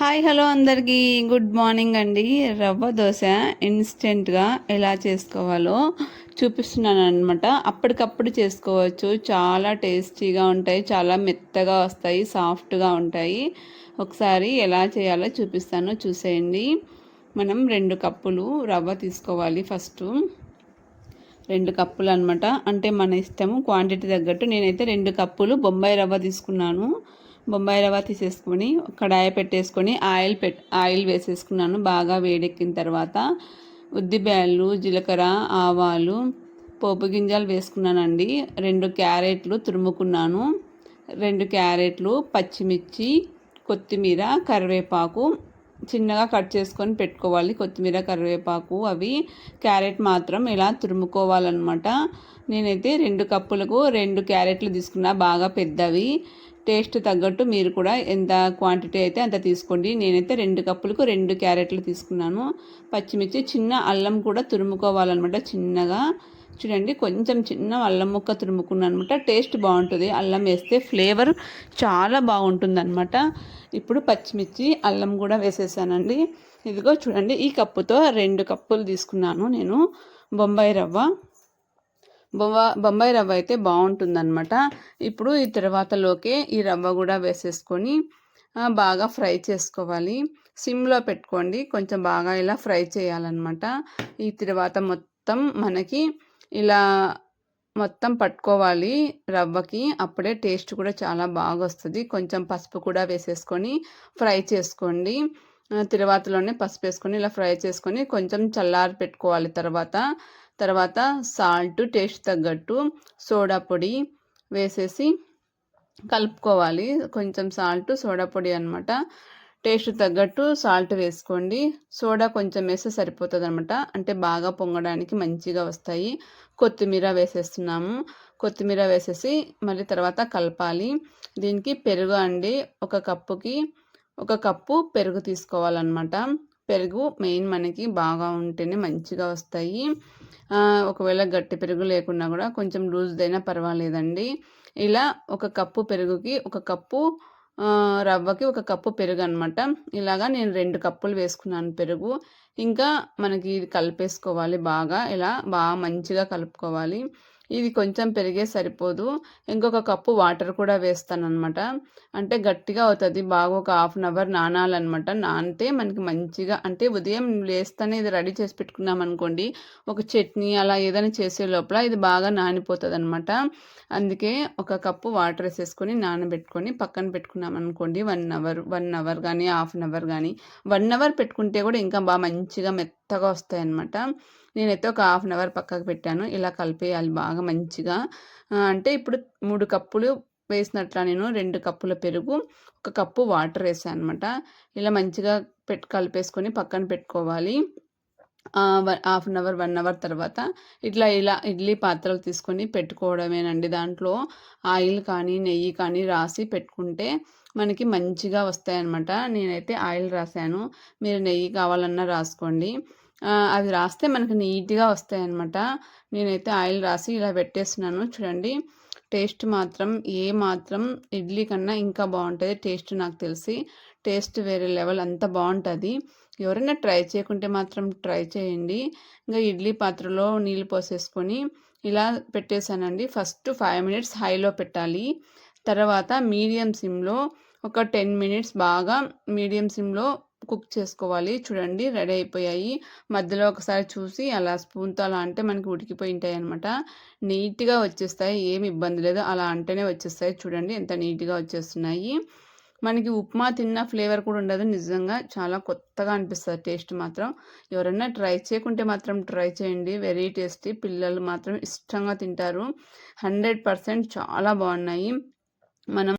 Hi hello అందరికీ. Good morning అండి. రవ్వ దోశ ఇన్స్టెంట్గా ఎలా చేసుకోవాలో చూపిస్తున్నాను అనమాట అప్పటికప్పుడు చేసుకోవచ్చు. చాలా టేస్టీగా ఉంటాయి చాలా మెత్తగా వస్తాయి సాఫ్ట్గా ఉంటాయి. ఒకసారి ఎలా చేయాలో చూపిస్తాను. చూసేయండి. మనం రెండు కప్పులు రవ్వ తీసుకోవాలి ఫస్ట్. రెండు కప్పులు అనమాట అంటే మన ఇష్టము క్వాంటిటీ తగ్గట్టు. నేనైతే రెండు కప్పులు బొంబాయి రవ్వ తీసుకున్నాను. బొంబాయి రవ్వ తీసేసుకొని కడాయి పెట్టేసుకొని ఆయిల్ పెట్ ఆయిల్ వేసేసుకున్నాను. బాగా వేడెక్కిన తర్వాత ఉద్దిబ్యాళ్ళు జీలకర్ర ఆవాలు పోపు గింజలు వేసుకున్నానండి. రెండు క్యారెట్లు తురుముకున్నాను. రెండు క్యారెట్లు పచ్చిమిర్చి కొత్తిమీర కరివేపాకు. చిన్నగా కట్ చేసుకొని పెట్టుకోవాలి కొత్తిమీర కరివేపాకు అవి. క్యారెట్ మాత్రం ఇలా తురుముకోవాలన్నమాట. నేనైతే రెండు కప్పులకు రెండు క్యారెట్లు తీసుకున్నా బాగా పెద్దవి. టేస్ట్ తగ్గట్టు మీరు కూడా ఎంత క్వాంటిటీ అయితే అంత తీసుకోండి. నేనైతే రెండు కప్పులకు రెండు క్యారెట్లు తీసుకున్నాను. పచ్చిమిర్చి చిన్న అల్లం కూడా తురుముకోవాలన్నమాట చిన్నగా. చూడండి కొంచెం చిన్న అల్లం ముక్క తురుముకున్నాను అనమాట టేస్ట్ బాగుంటుంది. అల్లం వేస్తే ఫ్లేవర్ చాలా బాగుంటుంది అనమాట ఇప్పుడు పచ్చిమిర్చి అల్లం కూడా వేసేసానండి. ఇదిగో చూడండి ఈ కప్పుతో రెండు కప్పులు తీసుకున్నాను నేను బొంబాయి రవ్వ. బొంబాయి రవ్వ అయితే బాగుంటుందన్నమాట. ఇప్పుడు ఈ తర్వాతలోకే ఈ రవ్వ కూడా వేసేసుకొని బాగా ఫ్రై చేసుకోవాలి. సిమ్లో పెట్టుకోండి. కొంచెం బాగా ఇలా ఫ్రై చేయాలన్నమాట. ఈ తర్వాత మొత్తం మనకి ఇలా మొత్తం పట్టుకోవాలి రవ్వకి. అప్పుడే టేస్ట్ కూడా చాలా బాగా వస్తుంది కొంచెం పసుపు కూడా వేసేసుకొని ఫ్రై చేసుకోండి. తర్వాతలోనే పసుపు వేసుకొని ఇలా ఫ్రై చేసుకొని కొంచెం చల్లారి పెట్టుకోవాలి తర్వాత. తర్వాత సాల్ట్ టేస్ట్ తగ్గట్టు సోడా పొడి వేసేసి కలుపుకోవాలి. కొంచెం సాల్ట్ సోడా పొడి అనమాట టేస్ట్ తగ్గట్టు సాల్ట్ వేసుకోండి. సోడా కొంచెం వేస్తే సరిపోతుంది అనమాట అంటే బాగా పొంగడానికి మంచిగా వస్తాయి. కొత్తిమీర వేసేస్తున్నాము. కొత్తిమీర వేసేసి మళ్ళీ తర్వాత కలపాలి. దీనికి పెరుగు అండి. ఒక కప్పుకి ఒక కప్పు పెరుగు తీసుకోవాలన్నమాట. పెరుగు మెయిన్ మనకి బాగా ఉంటేనే మంచిగా వస్తాయి. ఒకవేళ గట్టి పెరుగు లేకున్నా కూడా కొంచెం లూజ్దైనా పర్వాలేదండి. ఇలా ఒక కప్పు పెరుగుకి ఒక కప్పు రవ్వకి ఒక కప్పు పెరుగు అనమాట ఇలాగా నేను రెండు కప్పులు వేసుకున్నాను పెరుగు. ఇంకా మనకి ఇది కలిపేసుకోవాలి బాగా. ఇలా బాగా మంచిగా కలుపుకోవాలి. ఇది కొంచెం పెరిగే సరిపోదు. ఇంకొక కప్పు వాటర్ కూడా వేస్తాను అనమాట అంటే గట్టిగా అవుతుంది. బాగా ఒక హాఫ్ అన్ అవర్ నానాలన్నమాట. నానితే మనకి మంచిగా అంటే ఉదయం లేస్తేనే ఇది రెడీ చేసి పెట్టుకున్నాం అనుకోండి ఒక చట్నీ అలా ఏదైనా చేసే లోపల ఇది బాగా నానిపోతుంది అనమాట అందుకే ఒక కప్పు వాటర్ వేసేసుకొని నానబెట్టుకొని పక్కన పెట్టుకున్నాం అనుకోండి వన్ అవర్ వన్ అవర్ కానీ హాఫ్ అన్ అవర్ కానీ వన్ అవర్ పెట్టుకుంటే కూడా ఇంకా బాగా మంచిగా మెత్త మెత్తగా వస్తాయి అనమాట నేనైతే ఒక హాఫ్ అన్ అవర్ పక్కకు పెట్టాను. ఇలా కలిపేయాలి బాగా మంచిగా. అంటే ఇప్పుడు మూడు కప్పులు వేసినట్ల నేను రెండు కప్పుల పెరుగు ఒక కప్పు వాటర్ వేసాను అనమాట ఇలా మంచిగా పెట్టి కలిపేసుకొని పక్కన పెట్టుకోవాలి. Half an hour one hour తర్వాత ఇట్లా ఇలా ఇడ్లీ పాత్రలు తీసుకొని పెట్టుకోవడమేనండి. దాంట్లో ఆయిల్ కానీ నెయ్యి కానీ రాసి పెట్టుకుంటే మనకి మంచిగా వస్తాయన్నమాట. నేనైతే ఆయిల్ రాశాను మీరు నెయ్యి కావాలన్నా రాసుకోండి. అవి రాస్తే మనకు నీట్గా వస్తాయన్నమాట. నేనైతే ఆయిల్ రాసి ఇలా పెట్టేస్తున్నాను. చూడండి టేస్ట్ మాత్రం ఏ మాత్రం ఇడ్లీ కన్నా ఇంకా బాగుంటుంది. టేస్ట్ నాకు తెలిసి టేస్ట్ వేరే లెవెల్ అంత బాగుంటుంది ఎవరైనా ట్రై చేయకుంటే మాత్రం ట్రై చేయండి. ఇంకా ఇడ్లీ పాత్రలో నీళ్ళు పోసేసుకొని ఇలా పెట్టేశానండి. ఫస్ట్ ఫైవ్ మినిట్స్ హైలో పెట్టాలి. తర్వాత మీడియం సిమ్లో ఒక టెన్ మినిట్స్ బాగా మీడియం సిమ్లో కుక్ చేసుకోవాలి. చూడండి రెడీ అయిపోయాయి. మధ్యలో ఒకసారి చూసి అలా స్పూన్తో అలా అంటే మనకి ఉడికిపోయి ఉంటాయి అనమాట నీట్గా వచ్చేస్తాయి. ఏమి ఇబ్బంది లేదు. అలా అంటేనే వచ్చేస్తాయి. చూడండి ఎంత నీట్గా వచ్చేస్తున్నాయి. మనకి ఉప్మా తిన్న ఫ్లేవర్ కూడా ఉండదు. నిజంగా చాలా కొత్తగా అనిపిస్తుంది టేస్ట్ మాత్రం. ఎవరైనా ట్రై చేయకుంటే మాత్రం ట్రై చేయండి. Very tasty. పిల్లలు మాత్రం ఇష్టంగా తింటారు. హండ్రెడ్ పర్సెంట్ చాలా బాగున్నాయి. మనం